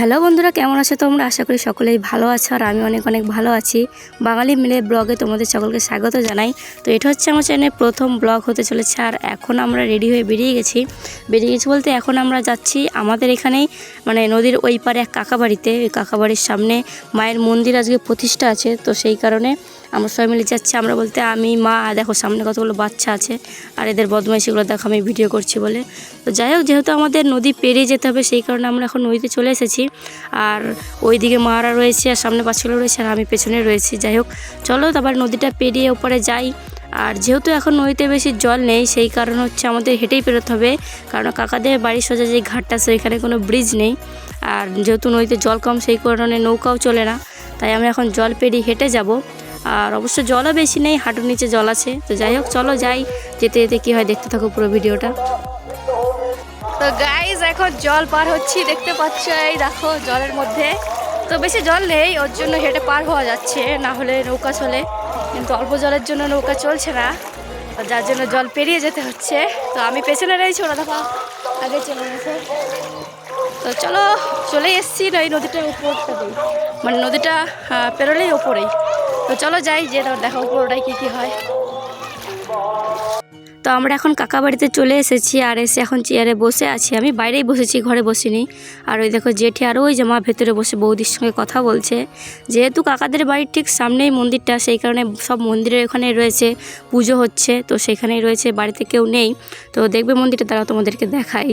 Hello বন্ধুরা, কেমন আছো তোমরা? আশা করি সকলেই ভালো আছো আর আমি অনেক অনেক ভালো আছি। বাঙালি মিলে ব্লগে তোমাদের সকলকে স্বাগত জানাই। তো এটা হচ্ছে আমার চ্যানেলের প্রথম ব্লগ হতে চলেছে আর এখন আমরা রেডি হয়ে বেরিয়ে গেছি। বেরিয়ে গেছি বলতে এখন আমরা যাচ্ছি আমাদের এখানেই মানে নদীর ওই পারে এক কাকা বাড়িতে। ওই কাকা বাড়ির সামনে মায়ের মন্দির আজকে প্রতিষ্ঠা আছে, তো সেই কারণে আমরা সবাই মিলে যাচ্ছি। আমরা বলতে আমি, মা দেখো সামনে কতগুলো বাচ্চা আছে, আর এদের বদমাইশিগুলো দেখো আমি ভিডিও করছি বলে। তো যাই হোক, যেহেতু আমাদের নদী পেরিয়ে যেতে হবে, সেই কারণে আমরা এখন নদীতে চলে এসেছি। আর ওইদিকে মারা রয়েছে, আর সামনে বাচ্চাগুলো রয়েছে, আর আমি পেছনে রয়েছি। যাই হোক, চলো তারপর নদীটা পেরিয়ে ওপরে যাই। আর যেহেতু এখন নদীতে বেশি জল নেই, সেই কারণ হচ্ছে আমাদের হেঁটেই পেরোতে হবে। কারণ কাকাদের বাড়ির সোজা যে ঘাটটা এখানে কোনো ব্রিজ নেই। আর যেহেতু নদীতে জল কম, সেই কারণে নৌকাও চলে না। তাই আমরা এখন জল পেরিয়ে হেঁটে যাব। আর অবশ্য জলও বেশি নেই, হাঁটুর নিচে জল আছে। তো যাই হোক, চলো যাই। যেতে যেতে কী হয় দেখতে থাকো পুরো ভিডিওটা। তো গাইজ এখন জল পার হচ্ছি, দেখতে পাচ্ছ এই দেখো জলের মধ্যে। তো বেশি জল নেই, ওর জন্য হেঁটে পার হওয়া যাচ্ছে, না হলে নৌকা চলে। কিন্তু অল্প জলের জন্য নৌকা চলছে না। যার জন্য জল পেরিয়ে যেতে হচ্ছে। তো আমি পেছনে রয়েছি, ওরা দেখা আগে চলে গেছে। তো চলো, চলে এসছি না এই নদীটার উপরটাতেই মানে নদীটা পেরোলেই ওপরেই। তো চলো যাই যে দেখো উপরটাই কী কী হয়। তো আমরা এখন কাকা বাড়িতে চলে এসেছি আর এসে এখন চেয়ারে বসে আছি। আমি বাইরেই বসেছি, ঘরে বসিনি। আর ওই দেখো জেঠি আর ওই জামা ভেতরে বসে বৌদির সঙ্গে কথা বলছে। যেহেতু কাকাদের বাড়ির ঠিক সামনেই মন্দিরটা, সেই কারণে সব মন্দিরের ওখানে রয়েছে, পুজো হচ্ছে। তো সেখানেই রয়েছে, বাড়িতে কেউ নেই। তো দেখবে মন্দিরটা তারা তোমাদেরকে দেখাই।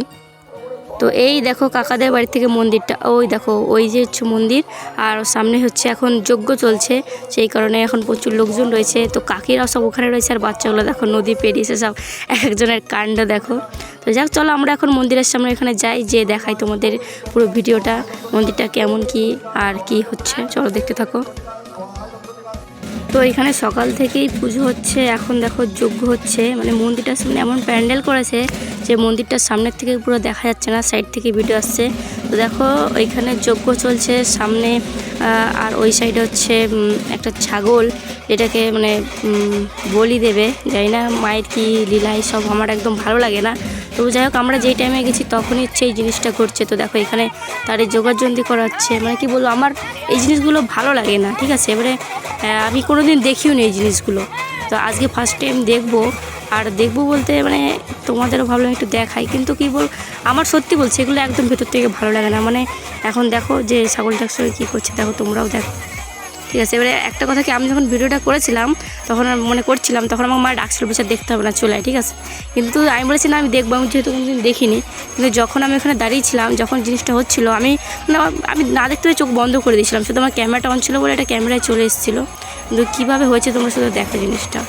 তো এই দেখো কাকাদের বাড়ি থেকে মন্দিরটা, ওই দেখো, ওই যে হচ্ছে মন্দির, আর সামনে হচ্ছে এখন যজ্ঞ চলছে, সেই কারণে এখন প্রচুর লোকজন রয়েছে, তো কাকিরাও সব ওখানে রয়েছে, আর বাচ্চাগুলো দেখো নদী পেরিয়েছে, সব একজনের কাণ্ড দেখো। তো যাক, চলো আমরা এখন মন্দিরের সামনে এখানে যাই যে দেখাই তোমাদের পুরো ভিডিওটা, মন্দিরটা কেমন কি আর কি হচ্ছে, চলো দেখতে থাকো। তো এখানে সকাল থেকেই পুজো হচ্ছে, এখন দেখো যজ্ঞ হচ্ছে। মানে মন্দিরটার সামনে এমন প্যান্ডেল করেছে যে মন্দিরটার সামনের থেকে পুরো দেখা যাচ্ছে না, সাইড থেকে ভিডিও আসছে। তো দেখো ওইখানে যজ্ঞ চলছে, সামনে আর ওই সাইডে হচ্ছে একটা ছাগল এটাকে মানে বলি দেবে। জানি না মায়ের কি লীলা সব আমার একদম ভালো লাগে না। তো যাই হোক, আমরা যেই টাইমে গেছি তখনই হচ্ছে এই জিনিসটা ঘটছে। তো দেখো এখানে তার যোগাযোগী করা হচ্ছে। মানে কি বলব, আমার এই জিনিসগুলো ভালো লাগে না, ঠিক আছে? এবারে আমি কোনো দিন দেখিও নি এই জিনিসগুলো। তো আজকে ফার্স্ট টাইম দেখব। আর দেখব বলতে মানে তোমাদেরও ভাবলাম একটু দেখাই। কিন্তু কি বল, আমার সত্যি বলছে, এগুলো একদম ভেতর থেকে ভালো লাগে না। মানে এখন দেখো যে ছাগল সঙ্গে কী করছে, দেখো তোমরাও দেখো। ঠিক আছে, এবারে একটা কথা কি, আমি যখন ভিডিওটা করেছিলাম, তখন মনে করছিলাম, তখন আমার মা ডাকছিল বিচার দেখতে হবে না, চলে ঠিক আছে? কিন্তু আমি বলেছি, না, আমি দেখব। আমি যেহেতু কোনোদিন দেখিনি, কিন্তু যখন আমি ওখানে দাঁড়িয়েছিলাম, যখন জিনিসটা হচ্ছিল, আমি মানে আমি না দেখতে চোখ বন্ধ করে দিয়েছিলাম। শুধু আমার ক্যামেরাটা অন ছিল বলে একটা ক্যামেরায় চলে এসেছিল। কিন্তু কীভাবে হয়েছে, তোমার শুধু দেখা জিনিসটা।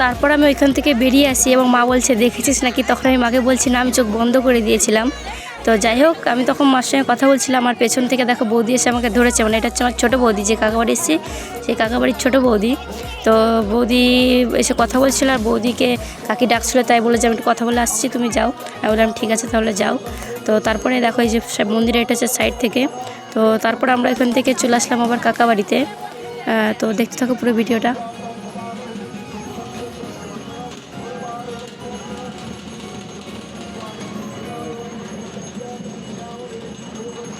তারপর আমি ওইখান থেকে বেরিয়ে আসি এবং মা বলছে, দেখেছিস নাকি? তখন আমি মাকে বলছি, না, আমি চোখ বন্ধ করে দিয়েছিলাম। তো যাই হোক, আমি তখন মার সঙ্গে কথা বলছিলাম। আমার পেছন থেকে দেখো বৌদি এসে আমাকে ধরেছে। মানে এটা হচ্ছে আমার ছোটো বৌদি, যে কাকা বাড়ি এসেছি, সেই কাকা বাড়ির ছোটো বৌদি। তো বৌদি এসে কথা বলছিল, আর বৌদিকে কাকি ডাকছিল, তাই বলে যে, আমি একটু কথা বলে আসছি, তুমি যাও। আমি বললাম, ঠিক আছে, তাহলে যাও। তো তারপরে দেখো এই যে মন্দিরে এটা হচ্ছে সাইড থেকে। তো তারপর আমরা এখান থেকে চলে আসলাম আবার কাকা বাড়িতে তো দেখতে থাকো পুরো ভিডিওটা।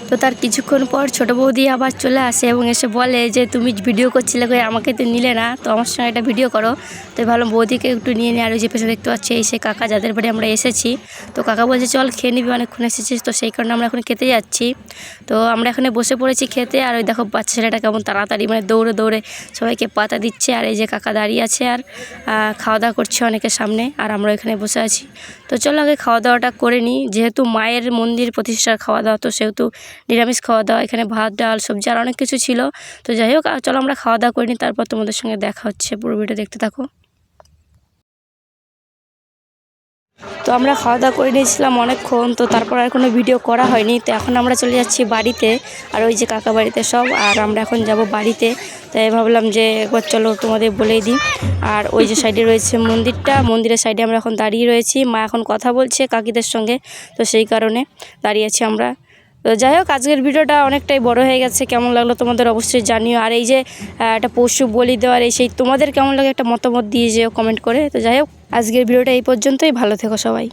তো তার কিছুক্ষণ পর ছোটো বৌদি আবার চলে আসে এবং এসে বলে যে, তুমি ভিডিও করছিলে কই? আমাকে তো নিলে না। তো আমার সঙ্গে একটা ভিডিও করো। তো ভাবলাম বৌদিকে একটু নিয়ে নিয়ে আর ওই যে পেছনে দেখতে পাচ্ছি, এই সে কাকা যাদের বাড়ি আমরা এসেছি। তো কাকা বলছে, চল খেয়ে নিবি, অনেকক্ষণ এসেছিস। তো সেই কারণে আমরা এখন খেতে যাচ্ছি। তো আমরা এখানে বসে পড়েছি খেতে আর ওই দেখো বাচ্চা ছেলেটা কেমন তাড়াতাড়ি মানে দৌড়ে দৌড়ে সবাইকে পাতা দিচ্ছে আর এই যে কাকা দাঁড়িয়ে আছে আর খাওয়া দাওয়া করছে অনেকের সামনে। আর আমরা এখানে বসে আছি। তো চলো আগে খাওয়া দাওয়াটা করে নিই। যেহেতু মায়ের মন্দির প্রতিষ্ঠার খাওয়া দাওয়া তো সেহেতু নিরামিষ খাওয়া দাওয়া এখানে ভাত, ডাল, সবজি আর অনেক কিছু ছিল। তো যাই হোক চলো আমরা খাওয়া দাওয়া করে নিই, তারপর তোমাদের সঙ্গে দেখা হচ্ছে পুরো ভিডিও দেখতে থাকো। তো আমরা খাওয়া দাওয়া করে নিয়েছিলাম অনেকক্ষণ, তো তারপর আর কোনো ভিডিও করা হয়নি। তো এখন আমরা চলে যাচ্ছি বাড়িতে, আর ওই যে কাকা বাড়িতে সব, আর আমরা এখন যাব বাড়িতে। তাই ভাবলাম যে একবার চলো তোমাদের বলেই দিই। আর ওই যে সাইডে রয়েছে মন্দিরটা, মন্দিরের সাইডে আমরা এখন দাঁড়িয়ে রয়েছি। মা এখন কথা বলছে কাকিদের সঙ্গে, তো সেই কারণে দাঁড়িয়ে আছি আমরা। তো যাই হোক, আজকের ভিডিওটা অনেকটাই বড় হয়ে গেছে। কেমন লাগল তোমাদের অবশ্যই জানিও। আর এই যে একটা পশু বলি দেওয়ার, এই সেই তোমাদের কেমন লাগে একটা মতামত দিয়ে যেও কমেন্ট করে। তো যাই হোক আজকের ভিডিওটা এই পর্যন্তই ভালো থেকো সবাই।